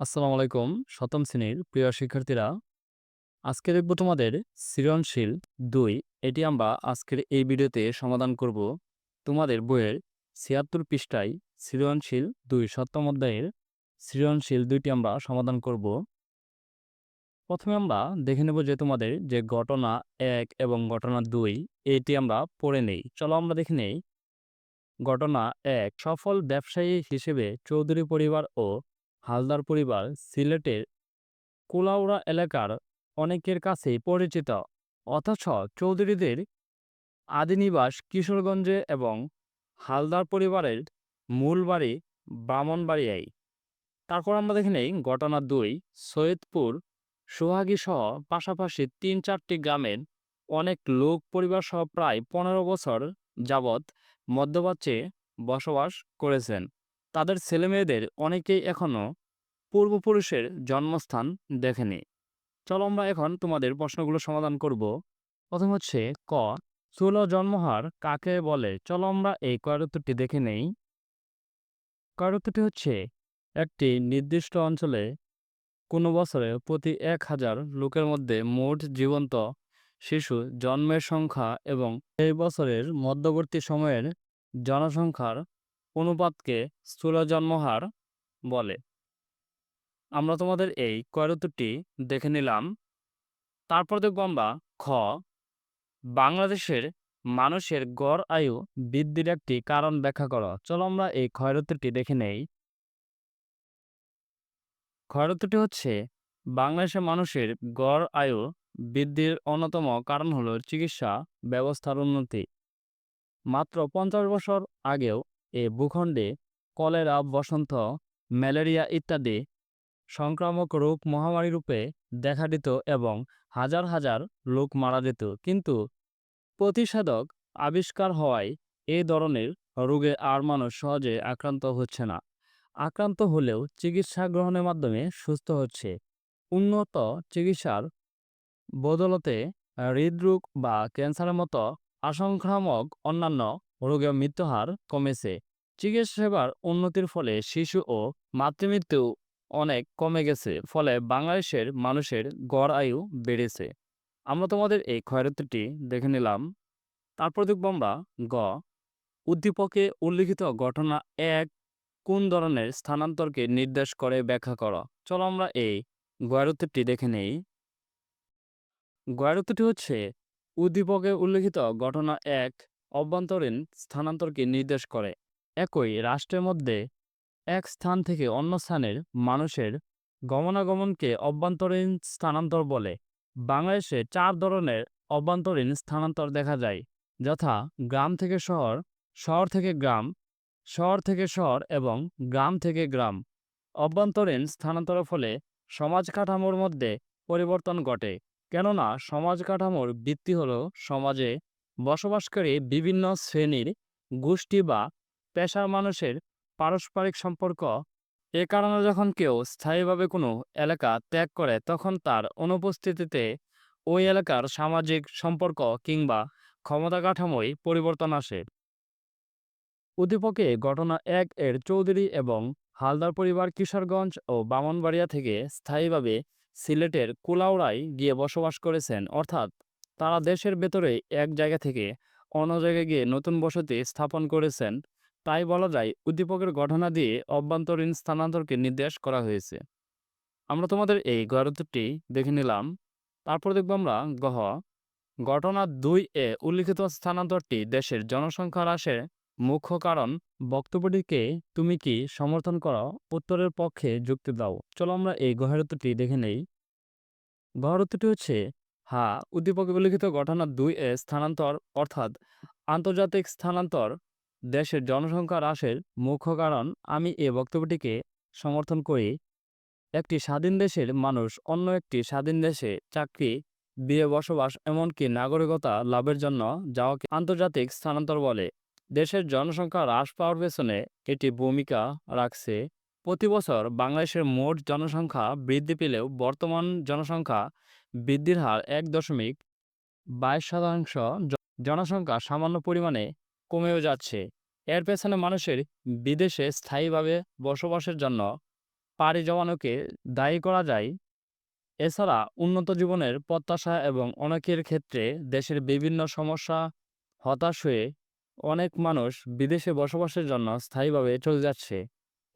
আসসালামু আলাইকুম, সপ্তম শ্রেণির প্রিয় শিক্ষার্থীরা। আজকে দেখব তোমাদের সৃজনশীল দুই। এটি আমরা আজকের এই ভিডিওতে সমাধান করব। তোমাদের বইয়ের ছিয়াত্তর পৃষ্ঠায় সৃজনশীল দুই, সপ্তম অধ্যায়ের সৃজনশীল দুইটি আমরা সমাধান করব। প্রথমে আমরা দেখে নেব যে তোমাদের যে ঘটনা এক এবং ঘটনা দুই, এটি আমরা পড়ে নেই। চলো আমরা দেখে নেই। ঘটনা এক, সফল ব্যবসায়ী হিসেবে চৌধুরী পরিবার ও হালদার পরিবার সিলেটের কুলাউড়া এলাকার অনেকের কাছেই পরিচিত। অথচ চৌধুরীদের আদিনিবাস, কিশোরগঞ্জে এবং হালদার পরিবারের মূল বাড়ি ব্রাহ্মণবাড়িয়ায়। তারপর আমরা দেখে নেই ঘটনা দুই, সৈয়দপুর সোহাগী সহ পাশাপাশি তিন চারটি গ্রামের অনেক লোক পরিবার সহ প্রায় পনেরো বছর যাবৎ মধ্যপ্রাচ্যে বসবাস করেছেন। তাদের ছেলেমেয়েদের অনেকেই এখনও পূর্বপুরুষের জন্মস্থান দেখেনি। চলো আমরা এখন তোমাদের প্রশ্নগুলো সমাধান করব। প্রথম হচ্ছে ক স্থূল জন্মহার কাকে বলে? চলো আমরা এই কয়রত্বটি দেখে নেই। কয়রত্বটি হচ্ছে, একটি নির্দিষ্ট অঞ্চলে কোনো বছরে প্রতি এক হাজার লোকের মধ্যে মোট জীবন্ত শিশু জন্মের সংখ্যা এবং এই বছরের মধ্যবর্তী সময়ের জনসংখ্যার অনুপাতকে স্থূল জন্মহার বলে। আমরা তোমাদের এই কয়রত্বটি দেখে নিলাম। তারপর দেখব আমরা খ। বাংলাদেশের মানুষের গড় আয়ু বৃদ্ধির একটি কারণ ব্যাখ্যা করো। চলো আমরা এই ক্ষয়রত্বটি দেখে নেই। ক্ষয়রত্বটি হচ্ছে, বাংলাদেশের মানুষের গড় আয়ু বৃদ্ধির অন্যতম কারণ হলো চিকিৎসা ব্যবস্থার উন্নতি। মাত্র পঞ্চাশ বছর আগেও এ ভূখণ্ডে কলেরা, বসন্ত, ম্যালেরিয়া ইত্যাদি সংক্রামক রোগ মহামারী রূপে দেখা দিত এবং হাজার হাজার লোক মারা যেত। কিন্তু প্রতিষেধক আবিষ্কার হওয়ায় এই ধরনের রোগে আর মানুষ সহজে আক্রান্ত হচ্ছে না। আক্রান্ত হলেও চিকিৎসা গ্রহণের মাধ্যমে সুস্থ হচ্ছে। উন্নত চিকিৎসার বদলতে হৃদরোগ বা ক্যান্সারের মতো আসংক্রামক অন্যান্য রোগের মৃত্যুহার কমেছে। চিকিৎসা সেবার উন্নতির ফলে শিশু ও মাতৃমৃত্যু অনেক কমে গেছে, ফলে বাংলাদেশের মানুষের গড় আয়ু বেড়েছে। আমরা তোমাদের এই ক্ষয়রত্বটি দেখে নিলাম। তারপর দেখব আমরা গ। উদ্দীপকে উল্লিখিত ঘটনা এক, কোন ধরনের স্থানান্তরকে নির্দেশ করে ব্যাখ্যা করো? চলো আমরা এই গয়ারত্বটি দেখে নেই। গয়ারত্বটি হচ্ছে উদ্দীপকে উল্লিখিত ঘটনা এক, অভ্যন্তরীণ স্থানান্তরকে নির্দেশ করে। একই রাষ্ট্রের মধ্যে এক স্থান থেকে অন্য স্থানের মানুষের গমনাগমনকে অভ্যন্তরীণ স্থানান্তর বলে। বাংলাদেশে চার ধরনের অভ্যন্তরীণ স্থানান্তর দেখা যায়, যথা গ্রাম থেকে শহর শহর থেকে গ্রাম, শহর থেকে শহর এবং গ্রাম থেকে গ্রাম। অভ্যন্তরীণ স্থানান্তরের ফলে সমাজ কাঠামোর মধ্যে পরিবর্তন ঘটে। কেননা সমাজ কাঠামোর ভিত্তি হল সমাজে বসবাসকারী বিভিন্ন শ্রেণির গোষ্ঠী বা পেশার মানুষের পারস্পরিক সম্পর্ক। এ কারণে যখন কেউ স্থায়ীভাবে কোনো এলাকা ত্যাগ করে, তখন তার অনুপস্থিতিতে ওই এলাকার সামাজিক সম্পর্ক কিংবা ক্ষমতা কাঠামোয় পরিবর্তন আসে। উদ্দীপকে ঘটনা এক এর চৌধুরী এবং হালদার পরিবার কিশোরগঞ্জ ও বামনবাড়িয়া থেকে স্থায়ীভাবে সিলেটের কুলাউড়ায় গিয়ে বসবাস করেছেন। অর্থাৎ তারা দেশের ভেতরে এক জায়গা থেকে অন্য জায়গায় গিয়ে নতুন বসতি স্থাপন করেছেন। তাই বলা যায়, উদ্দীপকের ঘটনা দিয়ে অভ্যন্তরীণ স্থানান্তরকে নির্দেশ করা হয়েছে। আমরা তোমাদের এই গড়ত্বটি দেখে নিলাম। তারপর দেখব আমরা গহ ঘটনা দুই এ উল্লিখিত স্থানান্তরটি দেশের জনসংখ্যা হ্রাসের মুখ্য কারণ, বক্তব্যটিকে তুমি কি সমর্থন করো? উত্তরের পক্ষে যুক্তি দাও। চলো আমরা এই গহরত্বটি দেখে নেই। গহরত্বটি হচ্ছে, হা, উদ্দীপকে উল্লিখিত ঘটনা দুই এ স্থানান্তর, অর্থাৎ আন্তর্জাতিক স্থানান্তর দেশের জনসংখ্যা হ্রাসের মুখ্য কারণ। আমি এ বক্তব্যটিকে সমর্থন করি। একটি স্বাধীন দেশের মানুষ অন্য একটি স্বাধীন দেশে চাকরি, বিয়ে, বসবাস, এমনকি নাগরিকতা লাভের জন্য যাওয়াকে আন্তর্জাতিক স্থানান্তর বলে। দেশের জনসংখ্যা হ্রাস পাওয়ার পেছনে এটি ভূমিকা রাখছে। প্রতি বছর বাংলাদেশের মোট জনসংখ্যা বৃদ্ধি পেলেও বর্তমান জনসংখ্যা বৃদ্ধির হার এক দশমিক বাইশ শতাংশ। জনসংখ্যা সামান্য পরিমাণে কমেও যাচ্ছে। এর পেছনে মানুষের বিদেশে স্থায়ীভাবে বসবাসের জন্য পাড়ি জমানোকে দায়ী করা যায়। এছাড়া উন্নত জীবনের প্রত্যাশা এবং অনেকের ক্ষেত্রে দেশের বিভিন্ন সমস্যা হতাশ হয়ে অনেক মানুষ বিদেশে বসবাসের জন্য স্থায়ীভাবে চলে যাচ্ছে।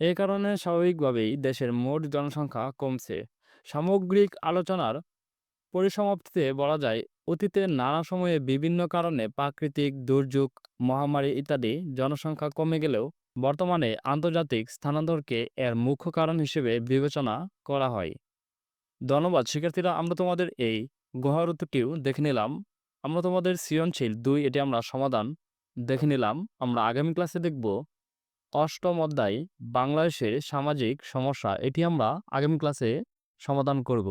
এ কারণে স্বাভাবিকভাবেই দেশের মোট জনসংখ্যা কমছে। সামগ্রিক আলোচনার পরিসমাপ্তিতে বলা যায়, অতীতে নানা সময়ে বিভিন্ন কারণে প্রাকৃতিক দুর্যোগ, মহামারী ইত্যাদি জনসংখ্যা কমে গেলেও বর্তমানে আন্তর্জাতিক স্থানান্তরকে এর মুখ্য কারণ হিসেবে বিবেচনা করা হয়। ধন্যবাদ শিক্ষার্থীরা, আমরা তোমাদের এই গুহার উত্তরটিও দেখে নিলাম। আমরা তোমাদের সৃজনশীল দুই এটি আমরা সমাধান দেখে নিলাম, আমরা আগামী ক্লাসে দেখব। অষ্টম অধ্যায়, বাংলাদেশের সামাজিক সমস্যা, এটি আমরা আগামী ক্লাসে সমাধান করব।